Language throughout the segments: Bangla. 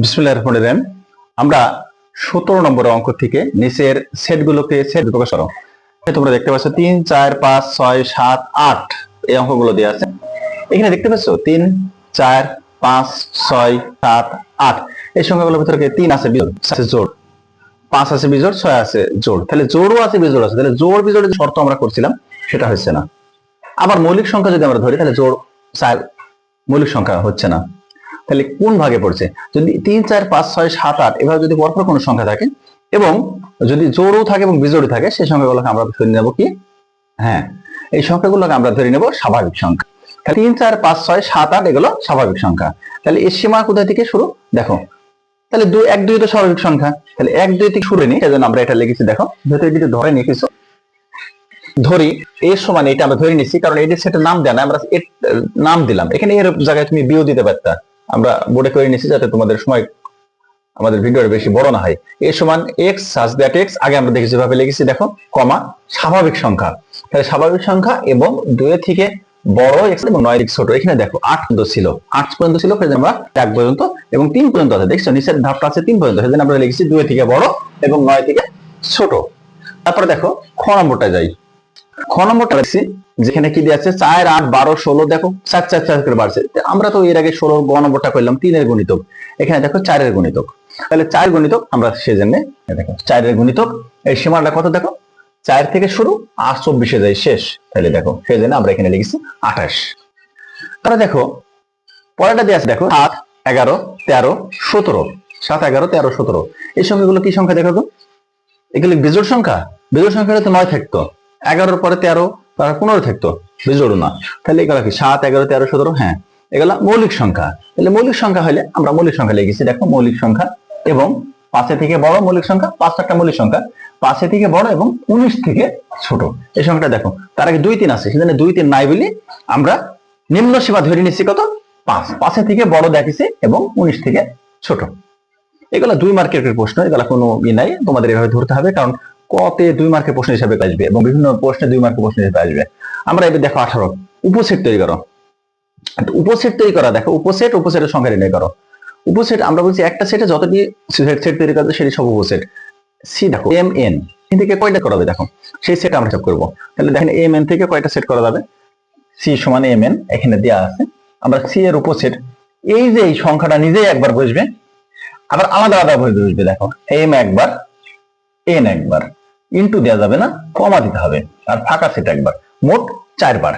বিসমুল্লাহ রহমান রহিম। আমরা সতেরো নম্বর অঙ্ক থেকে নিচের সেটগুলোকে সেট প্রকাশ করো। তোমরা দেখতে পাচ্ছ তিন, চার, পাঁচ, ছয়, সাত, আট এই অঙ্কগুলো দেওয়া আছে। এখানে দেখতে পাচ্ছ তিন, চার, পাঁচ, ছয়, সাত, আট। এই সংখ্যাগুলোর ভিতরে তিন আছে আছে পাঁচ আছে বিজোড়, ছয় আছে জোড়। তাহলে জোড়ও আছে বিজোড় আছে। তাহলে জোড়, বিজোড়ের যে শর্ত আমরা করছিলাম, সেটা হচ্ছে না। আবার মৌলিক সংখ্যা যদি আমরা ধরি, তাহলে জোড়, চার মৌলিক সংখ্যা হচ্ছে না। তাহলে কোন ভাগে পড়ছে? যদি তিন, চার, পাঁচ, ছয়, সাত, আট, এভাবে যদি পরপর কোনো সংখ্যা থাকে, এবং যদি জোড়ও থাকে এবং বিজোড়ও থাকে, সেই সংখ্যাগুলোকে আমরা ধরে নেব কি? হ্যাঁ এই সংখ্যাগুলোকে আমরা ধরে নেব স্বাভাবিক সংখ্যা। তাহলে তিন, চার, পাঁচ, ছয়, সাত, আট, এগুলো স্বাভাবিক সংখ্যা। তাহলে এর সীমা কোথা থেকে শুরু? দেখো, তাহলে দুই, এক, দুই তো স্বাভাবিক সংখ্যা। তাহলে এক, দুই থেকে শুরু নিই, সেজন্য আমরা এটা লিখেছি, দেখো যেহেতু এটি ধরে নিই কিছু ধরি এর সমান এটা আমরা ধরে নিচ্ছি কারণ এটি সেটা নাম দেয় না আমরা নাম দিলাম। এখানে এর জায়গায় তুমি বিও দিতে পারতা। আমরা বোর্ডে করে নিচ্ছি যাতে তোমাদের সময় আমাদের ভিডিওটা বেশি বড় না হয়। এ সমান এক্স সাজ দ্যাট এক্স আগে আমরা দেখেছি ভাবে লিখেছি, দেখো, কমা স্বাভাবিক সংখ্যা। তাহলে স্বাভাবিক সংখ্যা এবং দুই থেকে বড় এক্স এবং নয় দিক ছোট, এখানে দেখো, আট পর্যন্ত ছিল। আট পর্যন্ত ছিল, সেজন্য আমরা এক পর্যন্ত এবং তিন পর্যন্ত আছে। দেখছ, নিচের ধাপটা আছে তিন পর্যন্ত, সেজন্য আমরা লিখেছি দুই থেকে বড় এবং নয় থেকে ছোট। তারপরে দেখো, খ নম্বরটা যাই। খ নম্বরটা রাখছি যেখানে কি দিয়ে আছে? চার আট বারো ষোলো, দেখো, চার চার চার করে বাড়ছে। আমরা তো এর আগে ষোলো গ নম্বরটা করলাম, তিনের গণিতক। এখানে দেখো চারের গণিতক। তাহলে চার গণিতক, আমরা সেজন্য দেখো, চারের গণিতক, এই সীমাটা কত দেখো? চার থেকে শুরু, আর চব্বিশে যায়, শেষ। তাহলে দেখো সেজন্য আমরা এখানে লিখেছি আঠাশ। তাহলে দেখো, পরেরটা দিয়ে আছে, দেখো, সাত, এগারো, তেরো, সতেরো। সাত, এগারো, তেরো, সতেরো। এই সংখ্যাগুলো কি সংখ্যা দেখো তো? এগুলো বিজোড় সংখ্যা? বিজোড় সংখ্যা তো নয় থাকতো। এগারোর পরে তেরো তারপর পনেরো থাকতো বিজোড় না। তাহলে এগুলো কি, সাত, এগারো, তেরো, সতেরো? হ্যাঁ। এগুলা মৌলিক সংখ্যা। তাহলে মৌলিক সংখ্যা হলে আমরা মৌলিক সংখ্যা লিখেছি। দেখো মৌলিক সংখ্যা এবং পাঁচে থেকে বড় মৌলিক সংখ্যা পাঁচ চারটা মৌলিক সংখ্যা। পাঁচে থেকে বড় এবং উনিশ থেকে ছোট। এই সংখ্যাটা দেখো, তার আগে দুই তিন আছে সেখানে দুই তিন নাই বলি আমরা নিম্ন সীমা ধরে নিচ্ছি কত? পাঁচ। পাঁচে থেকে বড় দেখেছি এবং উনিশ থেকে ছোট। এগুলো দুই মার্কের প্রশ্ন, এগুলো কোনো ই নাই। তোমাদের এভাবে ধরতে হবে, কারণ কতে দুই মার্কের প্রশ্ন হিসাবে আসবে এবং বিভিন্ন প্রশ্নে দুই মার্কের প্রশ্ন হিসাবে আসবে। আমরা এবার দেখো আঠারো। উপসেট তৈরি করো। উপসেট তৈরি করা, দেখো উপসেট, উপসেটের সংখ্যা নির্ণয় করো। উপসেট, আমরা বলছি একটা সেটে, যতটি সেট সেট তৈরি করবে সেটি সব উপসেট। সি দেখো, এম, এন। এখান থেকে কয়টা করা হবে দেখো? সেই সেট আমরা হিসাব করব। তাহলে দেখেন এম, এন থেকে কয়টা সেট করা যাবে? সি সমান এম, এন, এখানে দেওয়া আছে। আমরা সি এর উপসেট, এই যে এই সংখ্যাটা নিজেই একবার বসবে আবার আলাদা আলাদা বসবে দেখো। এম একবার, এন একবার। ইন্টু দেওয়া যাবে না কমা দিতে হবে। আর ফাঁকা সেট একবার, মোট চারবার।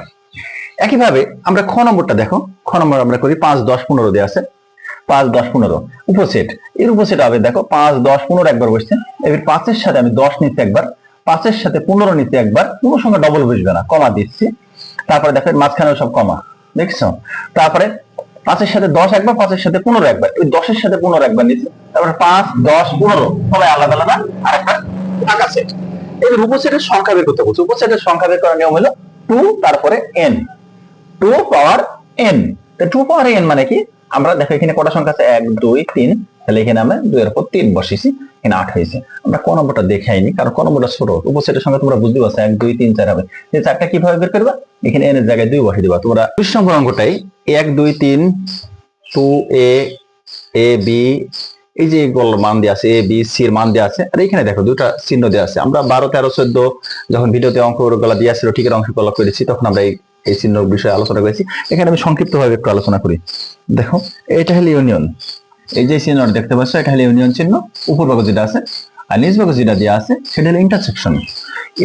একইভাবে আমরা খ নম্বরটা দেখো, খ নম্বর আমরা করি পাঁচ, দশ, পনেরো দেওয়া আছে। পাঁচ, দশ, পনেরো উপসেট এর উপসেট হবে, দেখো, পাঁচ, দশ, পনেরো একবার বসছে। এবার পাঁচের সাথে আমি দশ নিচ্ছি একবার, পাঁচের সাথে পনেরো নিচ্ছি একবার, কোনো সঙ্গে ডবল বসবে না কমা দিচ্ছি। তারপরে দেখো মাঝখানে সব কমা দেখছ? তারপরে পাঁচের সাথে দশ একবার, পাঁচের সাথে পনেরো একবার ওই দশের সাথে পনেরো একবার নিচ্ছে। তারপরে পাঁচ, দশ, পনেরো, সবাই আলাদা আলাদা আর একটা ফাঁকা সেট এবার উপসেটের সংখ্যা বের করতে বলছে উপসেটের সংখ্যা বের করার নিয়ম হলো টু তারপরে N to power N to power N মানে কি? আমরা দেখো এখানে কটা সংখ্যা আছে? এক, দুই, তিন। তাহলে এখানে আমরা দুই এর উপর তিন বসিয়েছি। এখানে আট হয়েছে। আমরা কোন নম্বরটা দেখে আইনি কারণ কোন নম্বরটা ছোট। উপসেটের সংখ্যা তোমরা বুঝতে পারছ, এক, দুই, তিন, চার হবে। এই চারটা কীভাবে বের করবা? এখানে এন এর জায়গায় দুই বসিয়ে দিবা। তোমরা বিশ নম্বর অঙ্কটাই, এক, দুই, তিন টু এ এ বি এই যে মান দেওয়া আছে এ বি সি এর মান দেওয়া আছে, আর এখানে দেখো দুটা চিহ্ন দেওয়া আছে। আমরা বারো, তেরো, চোদ্দ যখন ভিডিওতে অঙ্কগুলা দেওয়া ছিল ঠিকের অংশগুলো করেছি, তখন আমরা এই চিহ্ন বিষয়ে আলোচনা করেছি। এখানে আমি সংক্ষিপ্ত ভাবে একটু আলোচনা করি। দেখো, এটা হলো ইউনিয়ন এই যে চিহ্ন দেখতে পাচ্ছ, এটা হলো ইউনিয়ন চিহ্ন। উপর ভাগে যেটা আছে আর নিচ ভাগে যেটা দেওয়া আছে, সেটা হলো ইন্টারসেকশন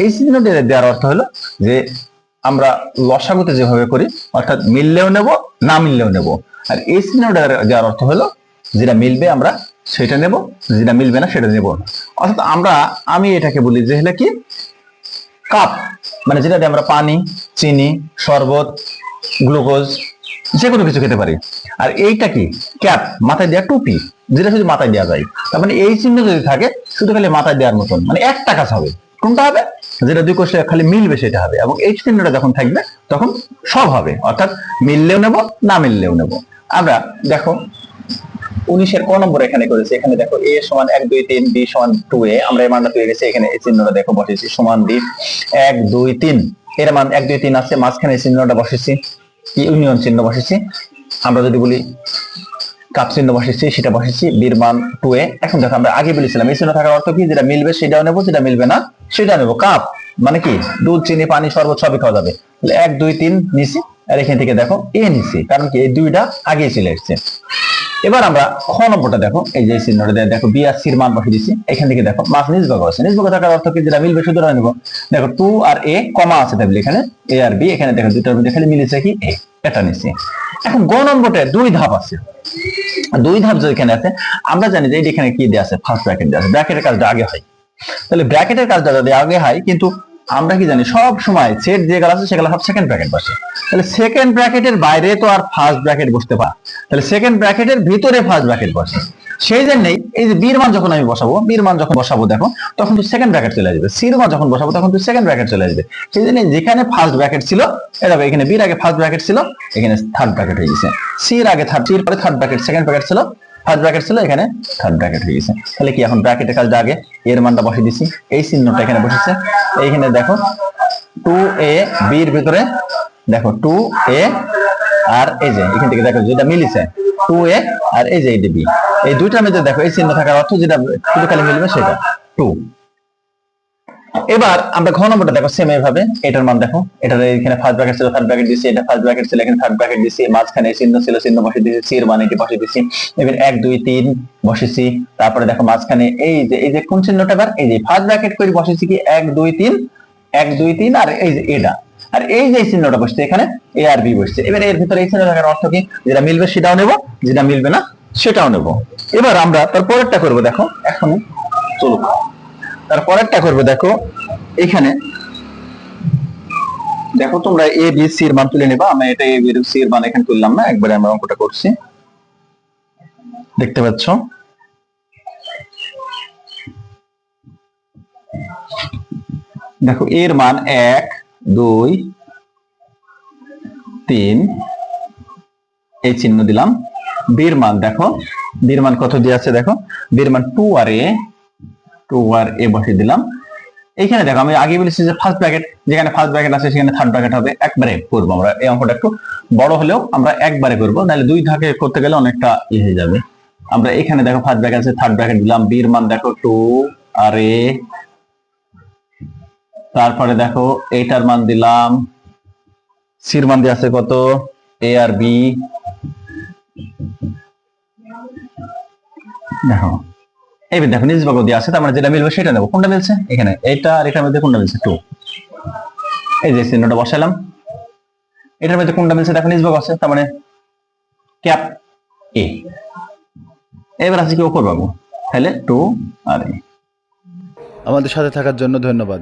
এই চিহ্ন দেওয়ার অর্থ হলো যে আমরা লসাগুতে যেভাবে করি, অর্থাৎ মিললেও নেব, না মিললেও নেব। আর এই চিহ্ন দেওয়ার অর্থ হলো, যেটা মিলবে আমরা সেটা নেব, যেটা মিলবে না সেটা নেব। অর্থাৎ আমরা, আমি এটাকে বলি যে হলো কি? কাপ মানে যেটা দিয়ে আমরা পানি, চিনি, শরবত, গ্লুকোজ যে কোনো কিছু খেতে পারি। আর এইটা কি? ক্যাপ, মাথায় দেওয়া টুপি, যেটা শুধু মাথায় দেওয়া যায়। তার মানে এই চিহ্ন যদি থাকে, শুধু খালি মাথায় দেওয়ার মতন মানে একটা কাজ হবে। কোনটা হবে? যেটা দুই কোষে খালি মিলবে সেটা হবে। এবং এই চিহ্নটা যখন থাকবে, তখন সব হবে। অর্থাৎ মিললেও নেব, না মিললেও নেব। আমরা দেখো উনিশের ক নম্বর এখানে করেছে। এখানে দেখো এ সমান এক, দুই, তিন, বি সমান টু এ। আমরা এই মানটা পেয়ে গেছি এখানে এই চিহ্নটা দেখো বসেছি সমান বি। এক, দুই, তিন। এর মান এক, দুই, তিন আছে, মাঝখানে এই চিহ্নটা বসেছি ইউনিয়ন চিহ্ন বসেছি আমরা যদি বলি কাপ চিহ্ন বসেছি সেটা বসেছি বীর মান টু এ। এখন দেখো আমরা আগে বলেছিলাম, এই চিহ্ন থাকার অর্থ কি? যেটা মিলবে সেটাও নেব, যেটা মিলবে না সেটা নেব। কাপ মানে কি? দুধ, চিনি, পানি, শরবত, সবই খাওয়া যাবে। তাহলে এক, দুই, তিন নিছি। আর এখান থেকে দেখো এ নিছি, কারণ কি? এই দুইটা আগে চলে এসছে। এবার আমরা খ নম্বরটা দেখো, এই যে চিহ্নটা দেখো বি আর সির মান বসে দিচ্ছি। এখান থেকে দেখো, মাস নিজবাগ আছে। নিজবাগ থাকার অর্থ কি? যেটা মিলবে শুধু নেব দেখো টু আর এ কমা আছে তাহলে এখানে, এ আর বি, এখানে দেখো দুইটার মধ্যে খালি মিলেছে কি? এ, এটা নিচ্ছি। এখন গ নম্বরটা, দুই ধাপ আছে। দুই ধাপ যে এখানে আছে, আমরা জানি যে এখানে কি দেওয়া আছে? ফার্স্ট ব্র্যাকেট দেওয়া আছে। ব্র্যাকেটের কাজটা আগে হয়। তাহলে ব্র্যাকেটের কাজটা যদি আগে হয়, কিন্তু আমরা কি জানি, সব সময় সেট যেগুলো আছে সেগুলো সব সেকেন্ড ব্র্যাকেট বসে। তাহলে সেকেন্ড ব্র্যাকেটের বাইরে তো আর ফার্স্ট ব্র্যাকেট বসতে পারে তাহলে সেকেন্ড ব্র্যাকেটের ভিতরে ফার্স্ট ব্র্যাকেট বসে। সেই জন্যই এই যে বীর মান যখন আমি বসাবো বীর মান যখন বসাবো, দেখো, তখন তো সেকেন্ড ব্র্যাকেট চলে আসবে। সির মান যখন বসাবো, তখন তো সেকেন্ড ব্র্যাকেট চলে আসবে। সেই জন্য যেখানে ফার্স্ট ব্র্যাকেট ছিল এটা এখানে বীর আগে ফার্স্ট ব্র্যাকেট ছিল, এখানে থার্ড ব্র্যাকেট হয়ে গেছে। সির আগে থার্ড সির পরে থার্ড ব্র্যাকেট সেকেন্ড ব্র্যাকেট ছিল। ফার্স্ট ব্র্যাকেট ছিল এখানে। থার্ড ব্র্যাকেট হয়ে গেছে। তাহলে কি এখন ব্র্যাকেটের কাজটা আগে এর মানটা বসিয়ে দিছি। এই চিহ্নটা এখানে বসেছে। এইখানে দেখো টু এ বির ভিতরে দেখো টু এ আর এই যে এখান থেকে দেখো, যেটা মিলিছে টু এ আর এই যে এই বি এই দুইটার মধ্যে দেখো, এই চিহ্ন থাকার অর্থ যেটা খালি মিলবে সেটা। টু এবার আমরা ঘ নম্বরটা দেখো সেম এইভাবে। এটার মান দেখো। এটার এখানে ফার্স্ট ব্র্যাকেট ছিল থার্ড ব্র্যাকেট দিছি এটা ফার্স্ট ব্র্যাকেট ছিল, এখানে থার্ড ব্র্যাকেট দিছি মাঝখানে চিহ্ন ছিল, চিহ্ন বসে দিয়েছি সি এর মান এটি বসে দিছি এবার এক, দুই, তিন বসেছি তারপরে দেখো মাঝখানে এই যে এই যে কোন চিহ্নটা এবার? এই যে ফার্স্ট ব্র্যাকেট করে বসেছি কি? এক, দুই, তিন, এক, দুই, তিন, আর এই যে এটা। আর এই যে চিহ্নটা বসছে এখানে এ আর বি বসছে। এবার এর ভিতরে এই চিহ্ন থাকার অর্থ কি? যেটা মিলবে সেটাও নেব, যেটা মিলবে না সেটাও নেব। এবার আমরা তার পরেরটা করব, দেখো। এখন চলুক তার পরেরটা করবে, দেখো, এখানে। দেখো তোমরা এ বি সি এর মান তুলে নেবা। আমি এটা এ বি সি এর মান এখানে তুললাম না, একবারে আমরা অঙ্কটা করছি। দেখতে পাচ্ছ? দেখো এর মান এক, দুই, তিন, এই চিহ্ন দিলাম। বীর মান দেখো বীর মান কত দিয়ে আছে দেখো? বীর মান টু আর এ টু আর এ বসিয়ে দিলাম। এইখানে দেখো, আমি আগে বলেছি যে ফার্স্ট ব্র্যাকেট যেখানে ফার্স্ট ব্র্যাকেট আছে, সেখানে থার্ড ব্র্যাকেট হবে, একবারে করব আমরা। এই অঙ্কটা একটু বড় হলেও আমরা একবারে করব, নাহলে দুই ধাকে করতে গেলে অনেকটা ই হয়ে যাবে। আমরা এখানে দেখো ফার্স্ট ব্র্যাকেট আছে থার্ড ব্র্যাকেট দিলাম বীর মান দেখো টু আর এ তারপরে দেখো, এইটার মান দিলাম সির মান দিয়ে আছে কত? এ আর বি দেখো এইবার দেখো নিজ ভাগ দিয়ে আছে, তার মানে যেটা মিলবে সেটা নেব। কোনটা মিলছে? এখানে। এটা আর এটার মধ্যে কোনটা মিলছে? টু এই যে চিহ্নটা বসালাম এটার মধ্যে কোনটা মিলছে? দেখো নিজ ভাগ আছে, তার মানে ক্যাপ এ। এবার আছে কি ওপর বাবু তাহলে টু আর এ। আমাদের সাথে থাকার জন্য ধন্যবাদ।